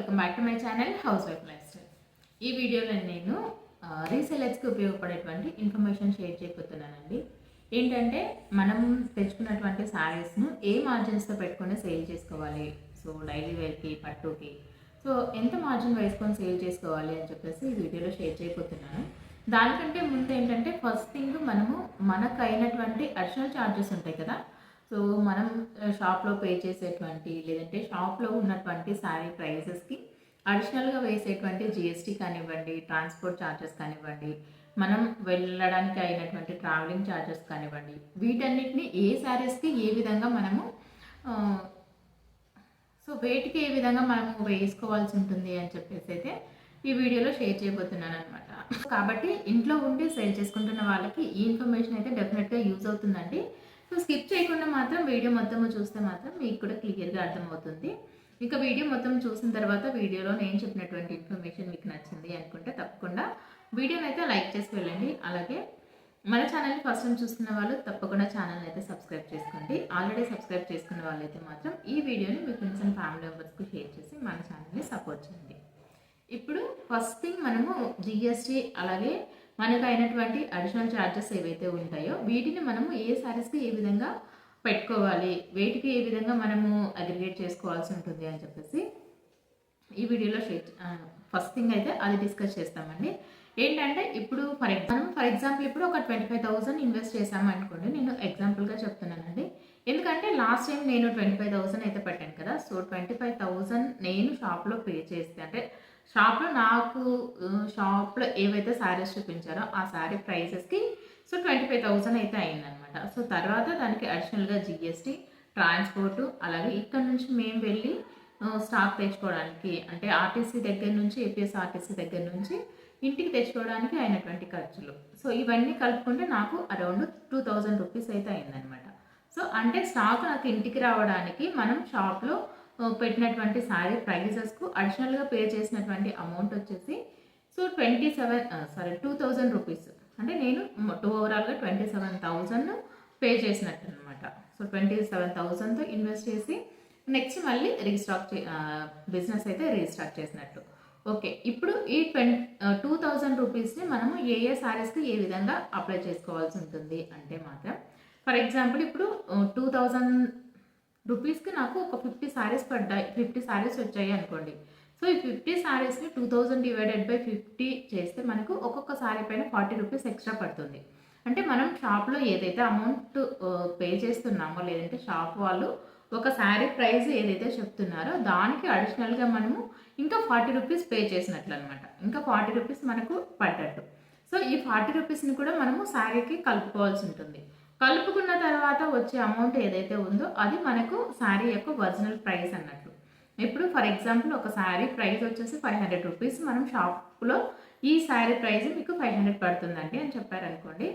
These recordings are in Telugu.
Welcome back to my channel housewife lifestyle. ఈ వీడియోలో నేను రీసెలర్స్కి ఉపయోగపడేటువంటి ఇన్ఫర్మేషన్ షేర్ చేయబోతున్నానండి. ఏంటంటే మనం తెచ్చుకున్నటువంటి శారీస్ను ఏ మార్జిన్స్తో పెట్టుకొని సేల్ చేసుకోవాలి? సో డైలీ వేర్కి పట్టుకి. సో ఎంత మార్జిన్ వేసుకొని సేల్ చేసుకోవాలి అని చెప్పేసి ఈ వీడియోలో షేర్ చేయబోతున్నాను. దానికంటే ముందు ఏంటంటే ఫస్ట్ థింగ్ మనము మనకు అయినటువంటి అడిషనల్ ఛార్జెస్ ఉంటాయి కదా సో మనం షాప్లో పే చేసేటువంటి లేదంటే షాప్లో ఉన్నటువంటి శారీ ప్రైసెస్కి అడిషనల్గా వేసేటువంటి జిఎస్టీ కానివ్వండి ట్రాన్స్పోర్ట్ ఛార్జెస్ కానివ్వండి మనం వెళ్ళడానికి అయినటువంటి ట్రావెలింగ్ ఛార్జెస్ కానివ్వండి వీటన్నిటిని ఏ శారీస్కి ఏ విధంగా మనము సో వేటికి ఏ విధంగా మనము వేసుకోవాల్సి ఉంటుంది అని చెప్పేసి అయితే ఈ వీడియోలో షేర్ చేయబోతున్నాను అనమాట కాబట్టి ఇంట్లో ఉండి సేల్ చేసుకుంటున్న వాళ్ళకి ఈ ఇన్ఫర్మేషన్ అయితే డెఫినెట్గా యూజ్ అవుతుందండి. సో స్కిప్ చేయకుండా మాత్రం వీడియో మొత్తం చూస్తే మాత్రం మీకు కూడా క్లియర్గా అర్థమవుతుంది. ఇక వీడియో మొత్తం చూసిన తర్వాత వీడియోలో నేను చెప్పినటువంటి ఇన్ఫర్మేషన్ మీకు నచ్చింది అనుకుంటే తప్పకుండా వీడియోని అయితే లైక్ చేసి వెళ్ళండి. అలాగే మన ఛానల్ని ఫస్ట్ టైం చూస్తున్న వాళ్ళు తప్పకుండా ఛానల్ని అయితే సబ్స్క్రైబ్ చేసుకోండి. ఆల్రెడీ సబ్స్క్రైబ్ చేసుకున్న వాళ్ళైతే మాత్రం ఈ వీడియోని మీ ఫ్రెండ్స్ అండ్ ఫ్యామిలీ మెంబర్స్కి షేర్ చేసి మన ఛానల్ని సపోర్ట్ చేయండి. ఇప్పుడు ఫస్ట్ థింగ్ మనము జిఎస్టీ అలాగే మనకు అయినటువంటి అడిషనల్ ఛార్జెస్ ఏవైతే ఉంటాయో వీటిని మనము ఏ శారీస్కి ఏ విధంగా పెట్టుకోవాలి వేటికి ఏ విధంగా మనము అగ్రిగేట్ చేసుకోవాల్సి ఉంటుంది అని చెప్పేసి ఈ వీడియోలో షేర్ ఫస్ట్ థింగ్ అయితే అది డిస్కస్ చేస్తామండి. ఏంటంటే ఇప్పుడు ఫర్ ఎగ్జామ్ ఫర్ ఎగ్జాంపుల్ ఇప్పుడు ఒక ట్వంటీ ఫైవ్ థౌసండ్ ఇన్వెస్ట్ చేసాము అనుకోండి నేను ఎగ్జాంపుల్గా చెప్తున్నానండి. ఎందుకంటే లాస్ట్ టైం నేను ట్వంటీ ఫైవ్ థౌసండ్ అయితే పెట్టాను కదా సో ట్వంటీ ఫైవ్ థౌసండ్ నేను షాప్లో పే చేస్తే అంటే షాప్లో నాకు షాప్లో ఏవైతే శారీస్ చూపించారో ఆ శారీ ప్రైసెస్కి సో ట్వంటీ ఫైవ్ థౌసండ్ అయితే అయిందనమాట సో తర్వాత దానికి అడిషనల్గా జిఎస్టీ ట్రాన్స్పోర్టు అలాగే ఇక్కడ నుంచి మేము వెళ్ళి స్టాక్ తెచ్చుకోవడానికి అంటే ఆర్టీసీ దగ్గర నుంచి ఏపీఎస్ ఆర్టీసీ దగ్గర నుంచి ఇంటికి తెచ్చుకోవడానికి అయినటువంటి ఖర్చులు. సో ఇవన్నీ కలుపుకుంటే నాకు అరౌండ్ టూ థౌజండ్ రూపీస్ అయితే అయిందనమాట సో అంటే స్టాక్ నాకు ఇంటికి రావడానికి మనం షాప్లో పెట్టినటువంటి శారీ ప్రైజెస్కు అడిషనల్గా పే చేసినటువంటి అమౌంట్ వచ్చేసి so twenty seven sorry two thousand rupees అంటే నేను టూ ఓవరాల్గా ట్వంటీ సెవెన్ థౌజండ్ పే చేసినట్టు అనమాట సో ట్వంటీ సెవెన్ థౌజండ్తో ఇన్వెస్ట్ చేసి నెక్స్ట్ మళ్ళీ రీస్టాక్ చే బిజినెస్ అయితే రీస్టాక్ చేసినట్టు. ఓకే ఇప్పుడు ఈ ట్వంటీ టూ థౌజండ్ రూపీస్ని మనము ఏ ఏ శారీస్కి ఏ విధంగా అప్లై చేసుకోవాల్సి ఉంటుంది అంటే మాత్రం ఫర్ ఎగ్జాంపుల్ ఇప్పుడు టూ థౌజండ్ రూపీస్కి నాకు ఒక ఫిఫ్టీ శారీస్ పడ్డాయి. ఫిఫ్టీ శారీస్ వచ్చాయి అనుకోండి. సో ఈ fifty శారీస్ని two thousand divided by fifty చేస్తే మనకు ఒక్కొక్క శారీ పైన ఫార్టీ రూపీస్ ఎక్స్ట్రా పడుతుంది. అంటే మనం షాప్లో ఏదైతే అమౌంట్ పే చేస్తున్నామో లేదంటే షాప్ వాళ్ళు ఒక శారీ ప్రైస్ ఏదైతే చెప్తున్నారో దానికి అడిషనల్గా మనము ఇంకా ఫార్టీ రూపీస్ పే చేసినట్లు అనమాట ఇంకా ఫార్టీ రూపీస్ మనకు పడ్డట్టు. సో ఈ ఫార్టీ రూపీస్ని కూడా మనము శారీకి కలుపుకోవాల్సి ఉంటుంది. కలుపుకున్న తర్వాత వచ్చే అమౌంట్ ఏదైతే ఉందో అది మనకు శారీ యొక్క ఒరిజినల్ ప్రైస్ అన్నట్లు. ఇప్పుడు ఫర్ ఎగ్జాంపుల్ ఒక శారీ ప్రైస్ వచ్చేసి ఫైవ్ హండ్రెడ్ రూపీస్ మనం షాప్లో ఈ శారీ ప్రైస్ మీకు ఫైవ్ హండ్రెడ్ పడుతుందండి అని చెప్పారనుకోండి.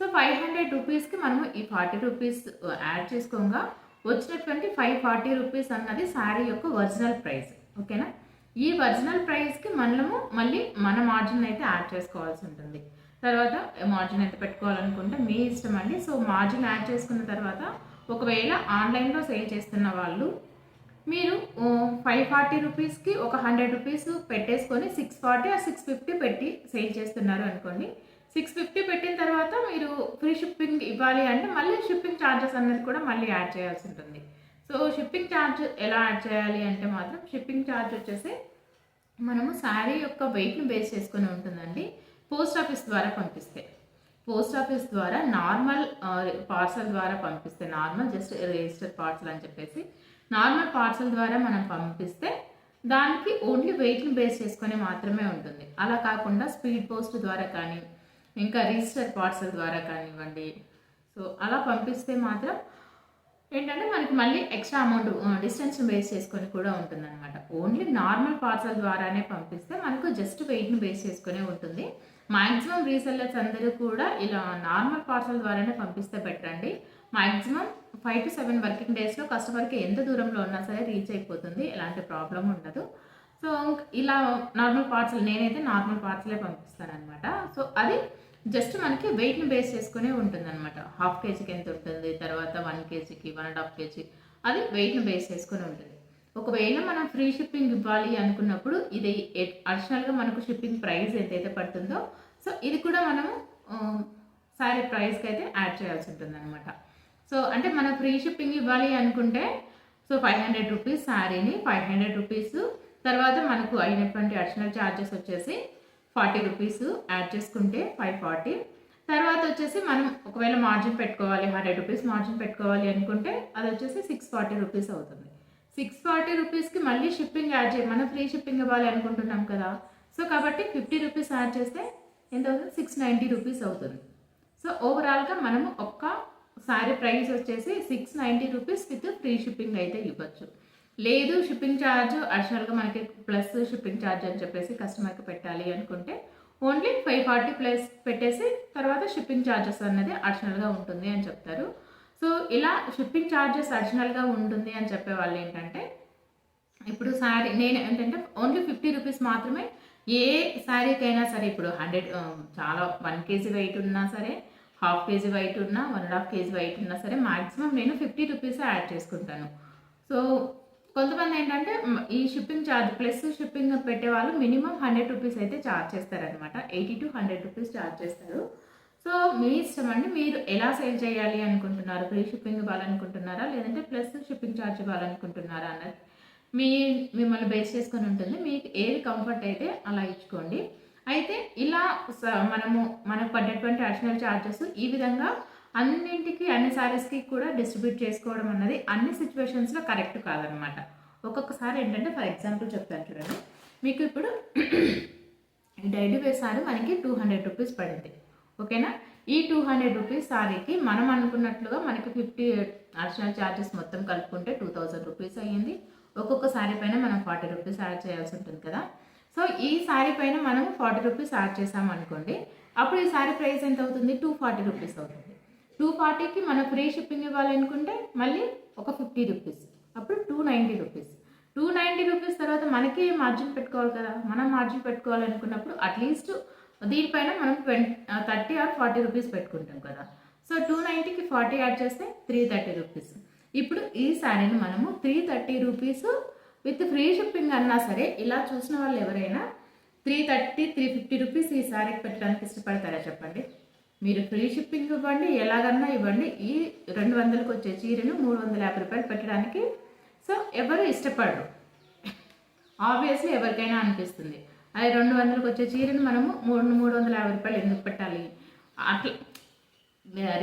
సో ఫైవ్ హండ్రెడ్ రూపీస్కి మనము ఈ ఫార్టీ రూపీస్ యాడ్ చేసుకోగా వచ్చినటువంటి ఫైవ్ ఫార్టీ రూపీస్ అన్నది శారీ యొక్క ఒరిజినల్ ప్రైస్ ఓకేనా ఈ ఒరిజినల్ ప్రైస్కి మనము మళ్ళీ మన మార్జిన్ అయితే యాడ్ చేసుకోవాల్సి ఉంటుంది. తర్వాత మార్జిన్ ఎంత పెట్టుకోవాలనుకుంటే మీ ఇష్టం అండి. సో మార్జిన్ యాడ్ చేసుకున్న తర్వాత ఒకవేళ ఆన్లైన్లో సేల్ చేస్తున్న వాళ్ళు మీరు ఫైవ్ ఫార్టీ రూపీస్కి ఒక హండ్రెడ్ రూపీస్ పెట్టేసుకొని సిక్స్ ఫార్టీ ఆ సిక్స్ ఫిఫ్టీ పెట్టి సేల్ చేస్తున్నారు అనుకోండి. సిక్స్ ఫిఫ్టీ పెట్టిన తర్వాత మీరు ఫ్రీ షిప్పింగ్ ఇవ్వాలి అంటే మళ్ళీ షిప్పింగ్ ఛార్జెస్ అనేది కూడా మళ్ళీ యాడ్ చేయాల్సి ఉంటుంది. సో షిప్పింగ్ ఛార్జ్ ఎలా యాడ్ చేయాలి అంటే మాత్రం షిప్పింగ్ ఛార్జ్ వచ్చేసి మనము శారీ యొక్క వెయిట్ని బేస్ చేసుకొని ఉంటుందండి. పోస్ట్ ఆఫీస్ ద్వారా పంపిస్తే. పోస్ట్ ఆఫీస్ ద్వారా నార్మల్ పార్సల్ ద్వారా పంపిస్తే నార్మల్ జస్ట్ రిజిస్టర్ పార్సల్ అని చెప్పేసి నార్మల్ పార్సల్ ద్వారా మనం పంపిస్తే దానికి ఓన్లీ వెయిట్ని బేస్ చేసుకొని మాత్రమే ఉంటుంది. అలా కాకుండా స్పీడ్ పోస్ట్ ద్వారా కానీ ఇంకా రిజిస్టర్ పార్సల్ ద్వారా కానివ్వండి. సో అలా పంపిస్తే మాత్రం ఏంటంటే మనకి మళ్ళీ ఎక్స్ట్రా అమౌంట్ డిస్టెన్స్ బేస్ చేసుకొని కూడా ఉంటుంది అనమాట ఓన్లీ నార్మల్ పార్సల్ ద్వారానే పంపిస్తే మనకు జస్ట్ వెయిట్ని బేస్ చేసుకునే ఉంటుంది. మాక్సిమం రీసెల్లర్స్ అందరూ కూడా ఇలా నార్మల్ పార్సల్ ద్వారానే పంపిస్తే బెటర్ అండి. Maximum five to seven working డేస్లో కస్టమర్కి ఎంత దూరంలో ఉన్నా సరే రీచ్ అయిపోతుంది ఎలాంటి ప్రాబ్లం ఉండదు. సో ఇలా నార్మల్ పార్సల్ నేనైతే నార్మల్ పార్సలే పంపిస్తానమాట సో అది జస్ట్ మనకి వెయిట్ని బేస్ చేసుకునే ఉంటుందన్నమాట. హాఫ్ కేజీకి ఎంత ఉంటుంది తర్వాత వన్ కేజీకి వన్ అండ్ హాఫ్ కేజీ అది వెయిట్ని బేస్ చేసుకుని ఉంటుంది. ఒకవేళ మనం ఫ్రీ షిప్పింగ్ ఇవ్వాలి అనుకున్నప్పుడు ఇది అడిషనల్గా మనకు షిప్పింగ్ ప్రైస్ ఎంతైతే పడుతుందో సో ఇది కూడా మనము శారీ ప్రైస్కి అయితే యాడ్ చేయాల్సి ఉంటుంది అనమాట సో అంటే మనం ఫ్రీ షిప్పింగ్ ఇవ్వాలి అనుకుంటే సో ఫైవ్ హండ్రెడ్ రూపీస్ శారీని ఫైవ్ హండ్రెడ్ రూపీస్ తర్వాత మనకు అయినటువంటి అడిషనల్ ఛార్జెస్ వచ్చేసి ఫార్టీ రూపీస్ యాడ్ చేసుకుంటే ఫైవ్ ఫార్టీ తర్వాత వచ్చేసి మనం ఒకవేళ మార్జిన్ పెట్టుకోవాలి హండ్రెడ్ రూపీస్ మార్జిన్ పెట్టుకోవాలి అనుకుంటే అది వచ్చేసి సిక్స్ ఫార్టీ రూపీస్ అవుతుంది. సిక్స్ ఫార్టీ రూపీస్కి మళ్ళీ షిప్పింగ్ యాడ్ చేయాలి మనం ఫ్రీ షిప్పింగ్ ఇవ్వాలి అనుకుంటున్నాం కదా సో కాబట్టి ఫిఫ్టీ రూపీస్ యాడ్ చేస్తే ఎంత అవుతుంది? సిక్స్ నైంటీ రూపీస్ అవుతుంది. సో ఓవరాల్గా మనము ఒక్క శారీ ప్రైస్ వచ్చేసి six ninety rupees with free shipping అయితే ఇవ్వచ్చు. లేదు షిప్పింగ్ ఛార్జ్ అడిషనల్గా మనకి ప్లస్ షిప్పింగ్ ఛార్జ్ అని చెప్పేసి కస్టమర్కి పెట్టాలి అనుకుంటే ఓన్లీ ఫైవ్ ఫార్టీ ప్లస్ పెట్టేసి తర్వాత షిప్పింగ్ ఛార్జెస్ అన్నది అడిషనల్గా ఉంటుంది అని చెప్తారు. సో ఇలా షిప్పింగ్ ఛార్జెస్ అడిషనల్గా ఉంటుంది అని చెప్పే వాళ్ళు ఏంటంటే ఇప్పుడు శారీ నేను ఏంటంటే ఓన్లీ ఫిఫ్టీ రూపీస్ మాత్రమే ఏ శారీకైనా సరే ఇప్పుడు హండ్రెడ్ చాలా వన్ కేజీ వెయిట్ ఉన్నా సరే హాఫ్ కేజీ వెయిట్ ఉన్నా one and half KG weight ఉన్నా సరే మాక్సిమం నేను ఫిఫ్టీ రూపీస్ యాడ్ చేసుకుంటాను. సో కొంతమంది ఏంటంటే ఈ షిప్పింగ్ ఛార్జ్ ప్లస్ షిప్పింగ్ పెట్టే వాళ్ళు మినిమం హండ్రెడ్ రూపీస్ అయితే ఛార్జ్ చేస్తారనమాట eighty to hundred rupees charge చేస్తారు. సో మీ ఇష్టం అండి మీరు ఎలా సేల్ చేయాలి అనుకుంటున్నారు? ఫ్రీ షిప్పింగ్ ఇవ్వాలనుకుంటున్నారా? లేదంటే ప్లస్ షిప్పింగ్ ఛార్జ్ ఇవ్వాలనుకుంటున్నారా అన్నది? మీ మిమ్మల్ని బేస్ చేసుకొని ఉంటుంది. మీకు ఏది కంఫర్ట్ అయితే అలా ఇచ్చుకోండి. అయితే ఇలా మనము మనకు పడ్డటువంటి అడిషనల్ ఛార్జెస్ ఈ విధంగా అన్నింటికి అన్ని శారీస్కి కూడా డిస్ట్రిబ్యూట్ చేసుకోవడం అన్నది అన్ని సిచ్యువేషన్స్లో కరెక్ట్ కాదనమాట ఒక్కొక్కసారి ఏంటంటే ఫర్ ఎగ్జాంపుల్ చెప్తాను చూడండి. మీకు ఇప్పుడు డైలీ వేర్ సారీ మనకి టూ హండ్రెడ్ రూపీస్ పడింది. ఓకేనా? ఈ టూ హండ్రెడ్ రూపీస్ సారీకి మనం అనుకున్నట్లుగా మనకి ఫిఫ్టీ అడిషనల్ ఛార్జెస్ మొత్తం కలుపుకుంటే టూ థౌజండ్ రూపీస్ అయ్యింది. ఒక్కొక్క శారీ పైన మనం ఫార్టీ రూపీస్ యాడ్ చేయాల్సి ఉంటుంది కదా. సో ఈ శారీ పైన మనం ఫార్టీ రూపీస్ యాడ్ చేసాం అనుకోండి అప్పుడు ఈ శారీ ప్రైస్ ఎంత అవుతుంది? టూ ఫార్టీ రూపీస్ అవుతుంది. టూ ఫార్టీకి మనం ఫ్రీ షిప్పింగ్ ఇవ్వాలనుకుంటే మళ్ళీ ఒక ఫిఫ్టీ రూపీస్ అప్పుడు two ninety rupees. Two ninety rupees తర్వాత మనకి మార్జిన్ పెట్టుకోవాలి కదా. మనం మార్జిన్ పెట్టుకోవాలనుకున్నప్పుడు అట్లీస్ట్ దీనిపైన మనం twenty thirty or forty rupees పెట్టుకుంటాం కదా. సో టూ నైంటీకి ఫార్టీ యాడ్ చేస్తే త్రీ థర్టీ రూపీస్. ఇప్పుడు ఈ శారీని మనము three thirty rupees with free shipping అన్నా సరే ఇలా చూసిన వాళ్ళు ఎవరైనా three thirty three fifty rupees ఈ శారీకి పెట్టడానికి ఇష్టపడతారా చెప్పండి? మీరు ఫ్రీ షిప్పింగ్ ఇవ్వండి ఎలాగన్నా ఇవ్వండి. ఈ రెండు వందలకు వచ్చే చీరను మూడు వందల యాభై రూపాయలు పెట్టడానికి సో ఎవరు ఇష్టపడరు. ఆబ్వియస్లీ ఎవరికైనా అనిపిస్తుంది. అది రెండు వందలకు వచ్చే చీరను మనము మూడు మూడు వందల యాభై రూపాయలు ఎందుకు పెట్టాలి? అట్లా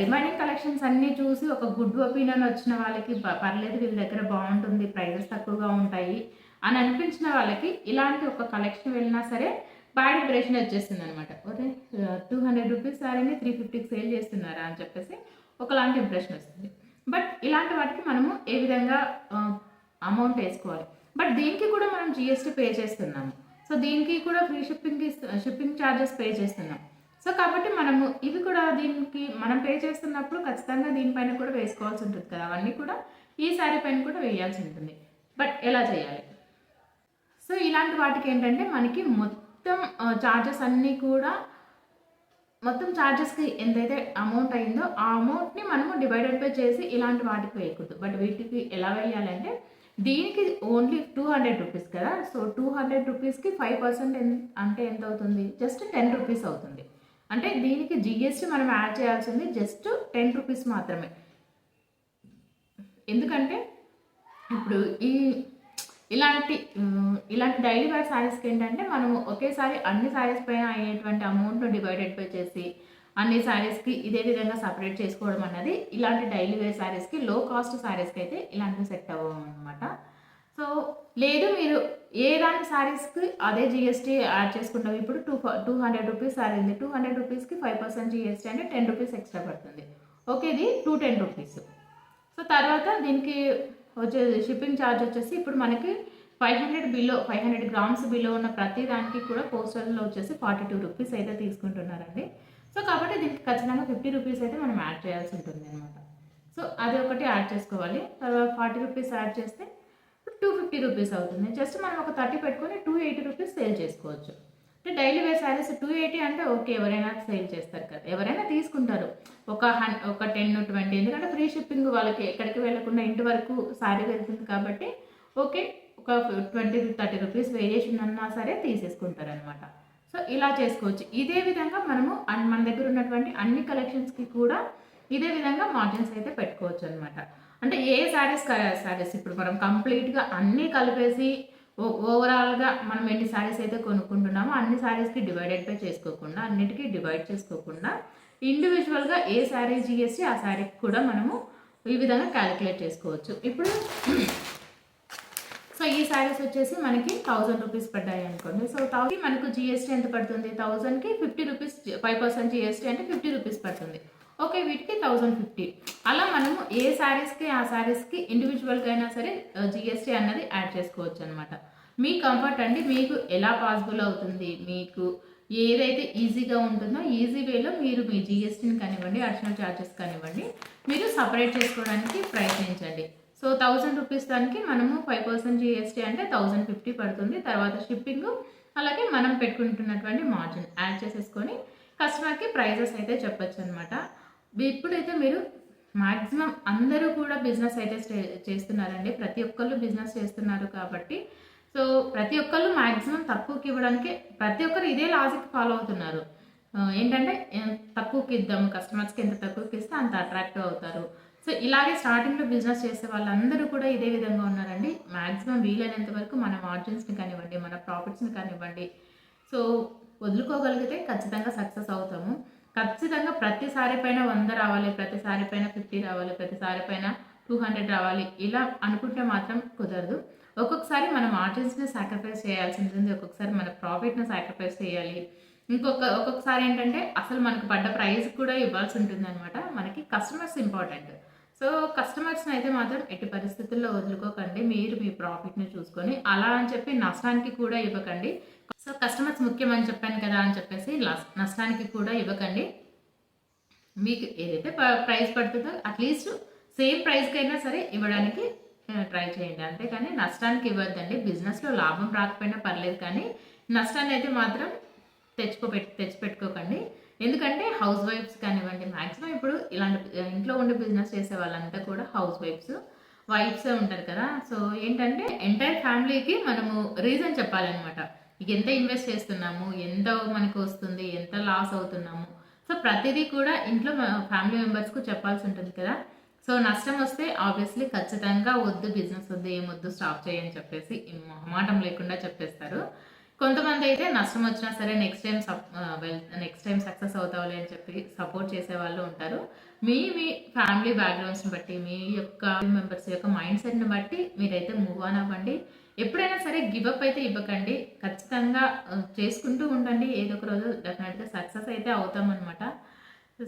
రిమైనింగ్ కలెక్షన్స్ అన్నీ చూసి ఒక గుడ్ ఒపీనియన్ వచ్చిన వాళ్ళకి పర్లేదు వీళ్ళ దగ్గర బాగుంటుంది ప్రైజెస్ తక్కువగా ఉంటాయి అని అనిపించిన వాళ్ళకి ఇలాంటి ఒక కలెక్షన్ వెళ్ళినా సరే బ్యాడ్ ఇంప్రెషన్ వచ్చేస్తుంది అనమాట ఓకే టూ హండ్రెడ్ రూపీస్ సారీని త్రీ ఫిఫ్టీకి సేల్ చేస్తున్నారా అని చెప్పేసి ఒకలాంటి ఇంప్రెషన్ వస్తుంది బట్ ఇలాంటి వాటికి మనము ఏ విధంగా అమౌంట్ వేసుకోవాలి? బట్ దీనికి కూడా మనం జిఎస్టీ పే చేస్తున్నాము. సో దీనికి కూడా free shipping shipping charges pay చేస్తున్నాం. సో కాబట్టి మనము ఇవి కూడా దీనికి మనం పే చేస్తున్నప్పుడు ఖచ్చితంగా దీనిపైన కూడా వేసుకోవాల్సి ఉంటుంది కదా. అవన్నీ కూడా ఈ శారీ పైన కూడా వేయాల్సి ఉంటుంది. బట్ ఎలా చేయాలి? సో ఇలాంటి వాటికి ఏంటంటే మనకి మొత్తం ఛార్జెస్ అన్నీ కూడా మొత్తం ఛార్జెస్కి ఎంతైతే అమౌంట్ అయిందో ఆ అమౌంట్ని మనము డివైడెడ్ పే చేసి ఇలాంటి వాటికి వేయకూడదు. బట్ వీటికి ఎలా వేయాలంటే దీనికి ఓన్లీ టూ హండ్రెడ్ రూపీస్ కదా. సో టూ హండ్రెడ్ రూపీస్కి ఫైవ్ పర్సెంట్ అంటే ఎంత అవుతుంది? జస్ట్ టెన్ రూపీస్ అవుతుంది. అంటే దీనికి జిఎస్టీ మనం యాడ్ చేయాల్సింది జస్ట్ టెన్ రూపీస్ మాత్రమే. ఎందుకంటే ఇప్పుడు ఈ ఇలాంటి ఇలాంటి డైలీ వేర్ శారీస్కి ఏంటంటే మనం ఒకేసారి అన్ని శారీస్ పైన అయ్యేటువంటి అమౌంట్ను డివైడెడ్ బై చేసి అన్ని శారీస్కి ఇదే విధంగా సపరేట్ చేసుకోవడం అన్నది ఇలాంటి డైలీ వేర్ శారీస్కి లో కాస్ట్ శారీస్కి అయితే ఇలాంటివి సెట్ అవ్వవు అనమాట సో లేదు మీరు ఏ దాని శారీస్కి అదే జిఎస్టీ యాడ్ చేసుకుంటాం ఇప్పుడు two two hundred rupees sari ఉంది. టూ హండ్రెడ్ రూపీస్కి ఫైవ్ పర్సెంట్ జిఎస్టీ అంటే టెన్ రూపీస్ ఎక్స్ట్రా పడుతుంది. ఓకే ఇది టూ టెన్ రూపీస్. సో తర్వాత దీనికి వచ్చే షిప్పింగ్ ఛార్జ్ వచ్చేసి ఇప్పుడు మనకి five hundred below five hundred grams below ఉన్న ప్రతి దానికి కూడా పోస్టర్లో వచ్చేసి ఫార్టీ టూ రూపీస్ అయితే తీసుకుంటున్నారండి. సో కాబట్టి దీనికి ఖచ్చితంగా ఫిఫ్టీ రూపీస్ అయితే మనం యాడ్ చేయాల్సి ఉంటుంది అనమాట సో అది ఒకటి యాడ్ చేసుకోవాలి. తర్వాత ఫార్టీ రూపీస్ యాడ్ చేస్తే టూ ఫిఫ్టీ రూపీస్ అవుతుంది. జస్ట్ మనం ఒక థర్టీ పెట్టుకొని టూ ఎయిటీ రూపీస్ సేల్ చేసుకోవచ్చు. అంటే daily wear saris two eighty అంటే ఓకే ఎవరైనా సేల్ చేస్తారు కదా. ఎవరైనా తీసుకుంటారు. ఒక హన్ ఒక టెన్ ట్వంటీ ఎందుకంటే ఫ్రీ షిప్పింగ్ వాళ్ళకి ఎక్కడికి వెళ్ళకుండా ఇంటి వరకు శారీ వెళ్తుంది కాబట్టి ఓకే ఒక ట్వంటీ థర్టీ రూపీస్ వేరియేషన్ అన్నా సరే తీసేసుకుంటారు అనమాట సో ఇలా చేసుకోవచ్చు. ఇదే విధంగా మనము మన దగ్గర ఉన్నటువంటి అన్ని కలెక్షన్స్కి కూడా ఇదే విధంగా మార్జిన్స్ అయితే పెట్టుకోవచ్చు అనమాట అంటే ఏ శారీస్ శారీస్ ఇప్పుడు మనం కంప్లీట్గా అన్నీ కలిపేసి ఓ- ఓవరాల్గా మనం ఎన్ని శారీస్ అయితే కొనుక్కుంటున్నామో అన్ని శారీస్కి డివైడెడ్ బై చేసుకోకుండా అన్నిటికీ డివైడ్ చేసుకోకుండా ఇండివిజువల్గా ఏ శారీ జిఎస్టీ ఆ శారీకి కూడా మనము ఈ విధంగా క్యాలిక్యులేట్ చేసుకోవచ్చు. ఇప్పుడు సో ఈ శారీస్ వచ్చేసి మనకి థౌజండ్ రూపీస్ పడ్డాయి అనుకోండి. సో థౌసండ్ మనకు జిఎస్టీ ఎంత పడుతుంది? థౌజండ్కి fifty rupees five percent GST అంటే ఫిఫ్టీ రూపీస్ పడుతుంది. ఓకే వీటికి థౌజండ్ ఫిఫ్టీ. అలా మనము ఏ శారీస్కి ఆ శారీస్కి ఇండివిజువల్గా అయినా సరే జిఎస్టీ అన్నది యాడ్ చేసుకోవచ్చు అనమాట మీ కంఫర్ట్ అండి మీకు ఎలా పాసిబుల్ అవుతుంది మీకు ఏదైతే ఈజీగా ఉంటుందో ఈజీ వేలో మీరు మీ జిఎస్టీని కానివ్వండి అడిషనల్ ఛార్జెస్ కానివ్వండి మీరు సపరేట్ చేసుకోవడానికి ప్రయత్నించండి. సో థౌజండ్ రూపీస్ దానికి మనము ఫైవ్ పర్సెంట్ జిఎస్టీ అంటే థౌజండ్ ఫిఫ్టీ పడుతుంది. తర్వాత షిప్పింగ్ అలాగే మనం పెట్టుకుంటున్నటువంటి మార్జిన్ యాడ్ చేసేసుకొని కస్టమర్కి ప్రైజెస్ అయితే చెప్పచ్చు అనమాట ఇప్పుడైతే మీరు మాక్సిమం అందరూ కూడా బిజినెస్ అయితే చేస్తున్నారండి. ప్రతి ఒక్కళ్ళు బిజినెస్ చేస్తున్నారు కాబట్టి. సో ప్రతి ఒక్కళ్ళు మాక్సిమం తక్కువకి ఇవ్వడానికి ప్రతి ఒక్కరు ఇదే లాజిక్ ఫాలో అవుతున్నారు. ఏంటంటే తక్కువకి ఇద్దాము కస్టమర్స్కి ఎంత తక్కువకి ఇస్తే అంత అట్రాక్టివ్ అవుతారు. సో ఇలాగే స్టార్టింగ్లో బిజినెస్ చేసే వాళ్ళందరూ కూడా ఇదే విధంగా ఉన్నారండి. మాక్సిమం వీలైనంత వరకు మన మార్జిన్స్ని కానివ్వండి మన ప్రాఫిట్స్ని కానివ్వండి. సో వదులుకోగలిగితే ఖచ్చితంగా సక్సెస్ అవుతాము. ఖచ్చితంగా ప్రతిసారి పైన వంద రావాలి ప్రతిసారి పైన ఫిఫ్టీ రావాలి ప్రతిసారి పైన టూ హండ్రెడ్ రావాలి. ఇలా అనుకుంటే మాత్రం కుదరదు. ఒక్కొక్కసారి మనం ఆర్టిస్ట్ని సాక్రిఫైస్ చేయాల్సి ఉంటుంది ఒక్కొక్కసారి మన ప్రాఫిట్ని సాక్రిఫైస్ చేయాలి. ఇంకొక ఒక్కొక్కసారి ఏంటంటే అసలు మనకు పడ్డ ప్రైస్ కూడా ఇవ్వాల్సి ఉంటుంది అనమాట మనకి కస్టమర్స్ ఇంపార్టెంట్ సో కస్టమర్స్ని అయితే మాత్రం ఎట్టి పరిస్థితుల్లో వదులుకోకండి. మీరు మీ ప్రాఫిట్ని చూసుకొని అలా అని చెప్పి నష్టానికి కూడా ఇవ్వకండి. సో కస్టమర్స్ ముఖ్యం అని చెప్పాను కదా అని చెప్పేసి నష్టానికి కూడా ఇవ్వకండి. మీకు ఏదైతే ప్రైస్ పడుతుందో అట్లీస్ట్ సేమ్ ప్రైస్కైనా సరే ఇవ్వడానికి ట్రై చేయండి. అంతేకాని నష్టానికి ఇవ్వద్దండి. బిజినెస్లో లాభం రాకపోయినా పర్లేదు కానీ నష్టాన్ని అయితే మాత్రం తెచ్చుకోబెట్టి తెచ్చిపెట్టుకోకండి. ఎందుకంటే హౌస్ వైఫ్స్ కానివ్వండి మ్యాక్సిమం ఇప్పుడు ఇలాంటి ఇంట్లో ఉండి బిజినెస్ చేసే వాళ్ళంతా కూడా హౌస్ వైఫ్స్ వైఫ్సే ఉంటారు కదా. సో ఏంటంటే ఎంటైర్ ఫ్యామిలీకి మనము రీజన్ చెప్పాలన్నమాట. ఎంత ఇన్వెస్ట్ చేస్తున్నాము? ఎంత మనకు వస్తుంది? ఎంత లాస్ అవుతున్నాము? సో ప్రతిదీ కూడా ఇంట్లో ఫ్యామిలీ మెంబర్స్కు చెప్పాల్సి ఉంటుంది కదా. సో నష్టం వస్తే ఆబ్వియస్లీ ఖచ్చితంగా వద్దు బిజినెస్ వద్దు ఏం వద్దు స్టాప్ చేయని చెప్పేసి మొహమాటం లేకుండా చెప్పేస్తారు. కొంతమంది అయితే నష్టం వచ్చినా సరే next time well next time success అవుతావులే అని చెప్పి సపోర్ట్ చేసే వాళ్ళు ఉంటారు. మీ మీ ఫ్యామిలీ బ్యాక్గ్రౌండ్స్ని బట్టి మీ యొక్క మెంబర్స్ యొక్క మైండ్ సెట్ని బట్టి మీరైతే మూవ్ ఆన్ అవ్వండి. ఎప్పుడైనా సరే గివప్ అయితే ఇవ్వకండి. ఖచ్చితంగా చేసుకుంటూ ఉండండి. ఏదో ఒక రోజు డెఫినెట్గా సక్సెస్ అయితే అవుతామన్నమాట.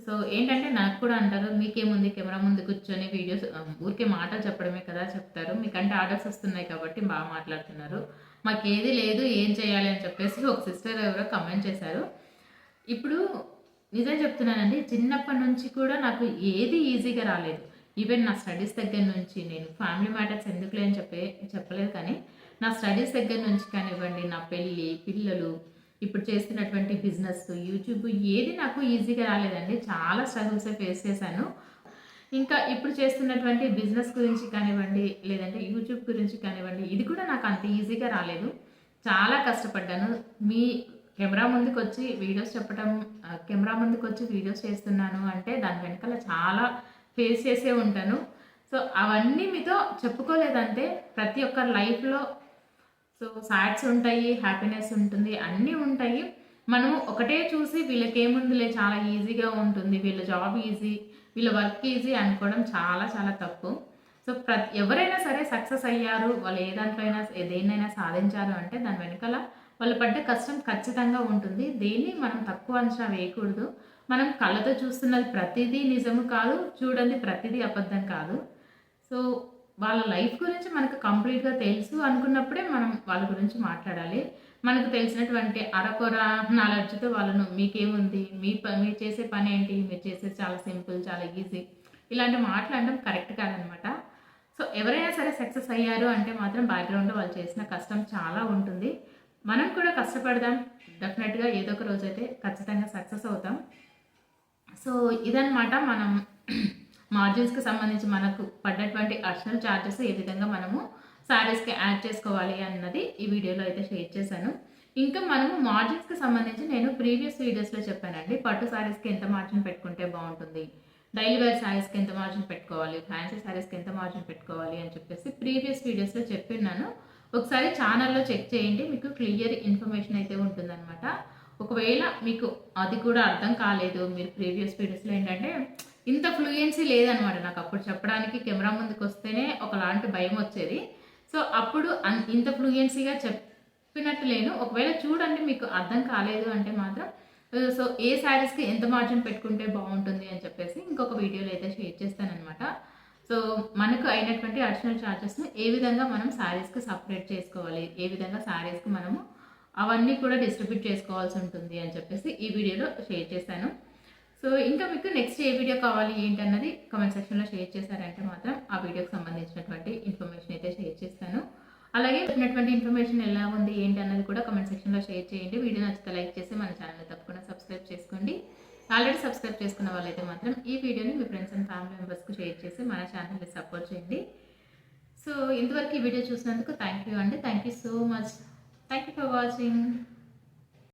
సో ఏంటంటే నాకు కూడా అంటారు మీకేముంది కెమెరా ముందు కూర్చొని వీడియోస్ ఊరికే మాటలు చెప్పడమే కదా చెప్తారు. మీకంటే ఆర్డర్స్ వస్తున్నాయి కాబట్టి బాగా మాట్లాడుతున్నారు. మాకు ఏది లేదు ఏం చేయాలి అని చెప్పేసి ఒక సిస్టర్ ఎవరో కమెంట్ చేశారు. ఇప్పుడు నిజం చెప్తున్నానండి చిన్నప్పటి నుంచి కూడా నాకు ఏది ఈజీగా రాలేదు. ఈవెన్ నా స్టడీస్ దగ్గర నుంచి నేను ఫ్యామిలీ మ్యాటర్స్ ఎందుకులే అని చెప్పే చెప్పలేదు కానీ నా స్టడీస్ దగ్గర నుంచి కానివ్వండి నా పెళ్ళి పిల్లలు ఇప్పుడు చేస్తున్నటువంటి బిజినెస్ యూట్యూబ్ ఏది నాకు ఈజీగా రాలేదండి. చాలా స్ట్రగుల్స్ ఫేస్ చేశాను. ఇంకా ఇప్పుడు చేస్తున్నటువంటి బిజినెస్ గురించి కానివ్వండి లేదంటే యూట్యూబ్ గురించి కానివ్వండి ఇది కూడా నాకు అంత ఈజీగా రాలేదు. చాలా కష్టపడ్డాను. మీ కెమెరా ముందుకు వచ్చి వీడియోస్ చెప్పడం కెమెరా ముందుకు వచ్చి వీడియోస్ చేస్తున్నాను అంటే దాని వెనకాల చాలా ఫేస్ చేసే ఉంటాను. సో అవన్నీ మీతో చెప్పుకోలేదంటే ప్రతి ఒక్క లైఫ్లో సో సాడ్స్ ఉంటాయి హ్యాపీనెస్ ఉంటుంది అన్నీ ఉంటాయి. మనం ఒకటే చూసి వీళ్ళకి ఏముందిలే చాలా ఈజీగా ఉంటుంది. వీళ్ళ జాబ్ ఈజీ వీళ్ళ వర్క్ ఈజీ అనుకోవడం చాలా చాలా తప్పు. సో ప్రతి ఎవరైనా సరే సక్సెస్ అయ్యారు వాళ్ళు ఏ దాంట్లో అయినా ఏ దేన్నైనా సాధించారు అంటే దాని వెనకాల వాళ్ళు పడ్డ కష్టం ఖచ్చితంగా ఉంటుంది. దేన్ని మనం తక్కువ అంచనా వేయకూడదు. మనం కళ్ళతో చూస్తున్నది ప్రతిదీ నిజము కాదు చూడండి ప్రతిదీ అబద్ధం కాదు. సో వాళ్ళ లైఫ్ గురించి మనకు కంప్లీట్గా తెలుసు అనుకున్నప్పుడే మనం వాళ్ళ గురించి మాట్లాడాలి. మనకు తెలిసినటువంటి అరకొర నాలెడ్జ్తో వాళ్ళను మీకేముంది? మీ ప మీరు చేసే పని ఏంటి? మీరు చేసేది చాలా సింపుల్ చాలా ఈజీ. ఇలాంటి మాట్లాడడం కరెక్ట్ కాదనమాట. సో ఎవరైనా సరే సక్సెస్ అయ్యారు అంటే మాత్రం బ్యాక్గ్రౌండ్లో వాళ్ళు చేసిన కష్టం చాలా ఉంటుంది. మనం కూడా కష్టపడదాం. డెఫినెట్గా ఏదో ఒక రోజు అయితే ఖచ్చితంగా సక్సెస్ అవుతాం. సో ఇదన్నమాట మనం మార్జిన్స్కి సంబంధించి మనకు పడ్డటువంటి అడిషనల్ ఛార్జెస్ ఏ విధంగా మనము శారీస్కి యాడ్ చేసుకోవాలి అన్నది ఈ వీడియోలో అయితే షేర్ చేశాను. ఇంకా మనము మార్జిన్స్కి సంబంధించి నేను ప్రీవియస్ వీడియోస్లో చెప్పానండి పట్టు శారీస్కి ఎంత మార్జిన్ పెట్టుకుంటే బాగుంటుంది? డైలీ వేర్ శారీస్కి ఎంత మార్జిన్ పెట్టుకోవాలి? ఫ్యాన్సీ శారీస్కి ఎంత మార్జిన్ పెట్టుకోవాలి? అని చెప్పేసి ప్రీవియస్ వీడియోస్లో చెప్పిన్నాను. ఒకసారి ఛానల్లో చెక్ చేయండి మీకు క్లియర్ ఇన్ఫర్మేషన్ అయితే ఉంటుందన్నమాట. ఒకవేళ మీకు అది కూడా అర్థం కాలేదు మీరు ప్రీవియస్ వీడియోస్లో ఏంటంటే ఇంత ఫ్లూయెన్సీ లేదనమాట నాకు అప్పుడు చెప్పడానికి. కెమెరా ముందుకు వస్తేనే ఒకలాంటి భయం వచ్చేది. సో అప్పుడు అన్- ఇంత ఫ్లూయెన్సీగా చెప్పినట్టు లేను. ఒకవేళ చూడండి మీకు అర్థం కాలేదు అంటే మాత్రం సో ఏ శారీస్కి ఎంత మార్జిన్ పెట్టుకుంటే బాగుంటుంది అని చెప్పేసి ఇంకొక వీడియోలో అయితే షేర్ చేస్తానన్నమాట. సో మనకు అయినటువంటి అడిషనల్ ఛార్జెస్ను ఏ విధంగా మనం శారీస్కి సపరేట్ చేసుకోవాలి ఏ విధంగా శారీస్కి మనము అవన్నీ కూడా డిస్ట్రిబ్యూట్ చేసుకోవాల్సి ఉంటుంది అని చెప్పేసి ఈ వీడియోలో షేర్ చేశాను. సో ఇంకా మీకు నెక్స్ట్ ఏ వీడియో కావాలి ఏంటి అన్నది కమెంట్ సెక్షన్లో షేర్ చేశారంటే మాత్రం ఆ వీడియోకి సంబంధించినటువంటి ఇన్ఫర్మేషన్ అయితే షేర్ చేస్తాను. అలాగే చెప్పినటువంటి ఇన్ఫర్మేషన్ ఎలా ఉంది ఏంటి అన్నది కూడా కమెంట్ సెక్షన్లో షేర్ చేయండి. వీడియో నచ్చితే లైక్ చేసి మన ఛానల్ తప్పకుండా సబ్స్క్రైబ్ చేసుకోండి. ఆల్రెడీ సబ్స్క్రైబ్ చేసుకున్న వాళ్ళైతే మాత్రం ఈ వీడియోని మీ ఫ్రెండ్స్ అండ్ ఫ్యామిలీ మెంబర్స్కి షేర్ చేసి మన ఛానల్ని సపోర్ట్ చేయండి. సో ఇంతవరకు ఈ వీడియో చూసినందుకు థ్యాంక్ యూ అండి. Thank you so much thank you for watching